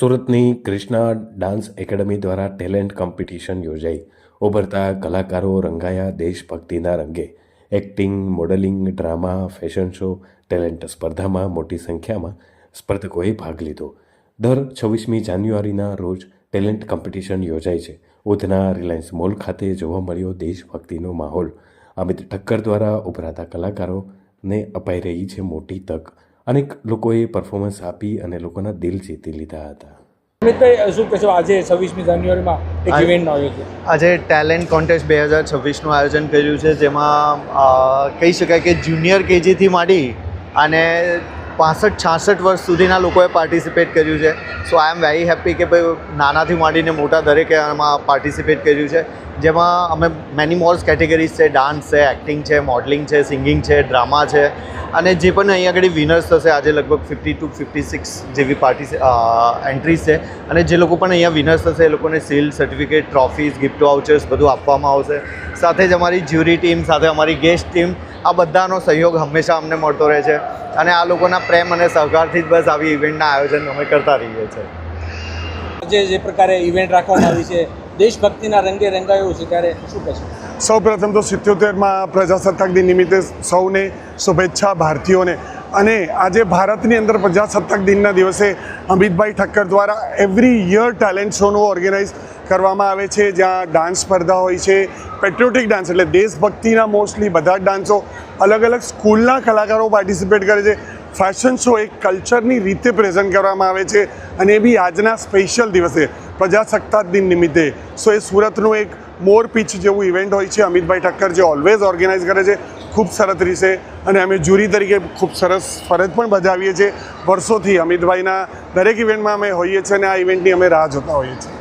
સુરતની Krishna dance academy દ્વારા talent competition યોજાઈ. ઉભરતા કલાકારો રંગાયા દેશભક્તિના રંગે. Acting, modelling, drama, fashion show, talent સ્પર્ધામાં મોટી સંખ્યામાં સ્પર્ધકોએ ભાગ લીધો. દર છવ્વીસમી જાન્યુઆરીના રોજ ટેલેન્ટ કોમ્પિટિશન યોજાય છે. ઉધના રિલાયન્સ મોલ ખાતે જોવા મળ્યો દેશભક્તિનો માહોલ. અમિત ઠક્કર દ્વારા ઉભરાતા કલાકારોને અપાઈ રહી છે મોટી તક. અનેક લોકોએ પરફોર્મન્સ આપી અને લોકોના દિલ જીતી લીધા હતા. અમિતભાઈ શું કહેશો? આજે છવ્વીસમી જાન્યુઆરીમાં એક આજે- ઇવેન્ટનું આયોજન આજે ટેલેન્ટ કોન્ટેસ્ટ બે હજાર છવ્વીસનું આયોજન કર્યું છે જેમાં કહી શકાય કે જુનિયર કેજીથી માંડી અને પાસઠ, છાસઠ વર્ષ સુધીના લોકોએ પાર્ટિસિપેટ કર્યું છે. સો આઈ એમ વેરી હેપી કે ભાઈ નાનાથી માંડીને મોટા દરેકે આમાં પાર્ટિસિપેટ કર્યું છે. જેમાં અમે મેની મોર્સ કેટેગરીઝ છે. ડાન્સ છે એક્ટિંગ છે મોડલિંગ છે સિંગિંગ છે ડ્રામા છે. અને જે પણ અહીંયા આગળ વિનર્સ થશે, આજે લગભગ ફિફ્ટી ટુ ફિફ્ટી સિક્સ જેવી પાર્ટી એન્ટ્રીઝ છે. અને જે લોકો પણ અહીંયા વિનર્સ થશે, એ લોકોને seal certificate trophies gift vouchers બધું આપવામાં આવશે. સાથે જ અમારી જ્યુરી ટીમ સાથે અમારી ગેસ્ટ ટીમ આ બધાનો સહયોગ હંમેશા અમને મળતો રહે છે અને આ લોકોના પ્રેમ અને સહકારથી જ બસ આવી ઇવેન્ટના આયોજન અમે કરતા રહીએ છીએ. આજે જે પ્રકારે ઇવેન્ટ રાખવામાં આવી છે દેશભક્તિના રંગે રંગાયું છે ત્યારે શું કહેશો? સૌ પ્રથમ તો સિત્યોતેરમાં પ્રજાસત્તાક દિન નિમિત્તે સૌને શુભેચ્છા ભારતીયોને. અને આજે ભારતની અંદર પ્રજાસત્તાક દિનના દિવસે અમિતભાઈ ઠક્કર દ્વારા એવરી યર ટેલેન્ટ શોનું ઓર્ગેનાઇઝ કરવામાં આવે છે, જ્યાં ડાન્સ સ્પર્ધા હોય છે પેટ્રિયોટિક ડાન્સ એટલે દેશભક્તિના મોસ્ટલી બધા જ ડાન્સો અલગ અલગ સ્કૂલના કલાકારો પાર્ટિસિપેટ કરે છે. ફેશન શો એક કલ્ચરની રીતે પ્રેઝન્ટ કરવામાં આવે છે અને એ બી આજના સ્પેશિયલ દિવસે, પ્રજાસત્તાક દિન નિમિત્તે. સો એ સુરતનું એક મોર પીચ જેવું ઇવેન્ટ હોય છે. અમિતભાઈ ઠક્કર જે ઓલવેઝ ઓર્ગેનાઇઝ કરે છે. ખૂબ સરસ રીતે અને અમે જ્યુરી તરીકે ખૂબ સરસ ફરજ પણ બજાવીએ છીએ. વર્ષોથી અમિતભાઈના દરેક ઇવેન્ટમાં અમે હોઈએ છીએ અને આ ઇવેન્ટની અમે રાહ જોતા હોઈએ છીએ.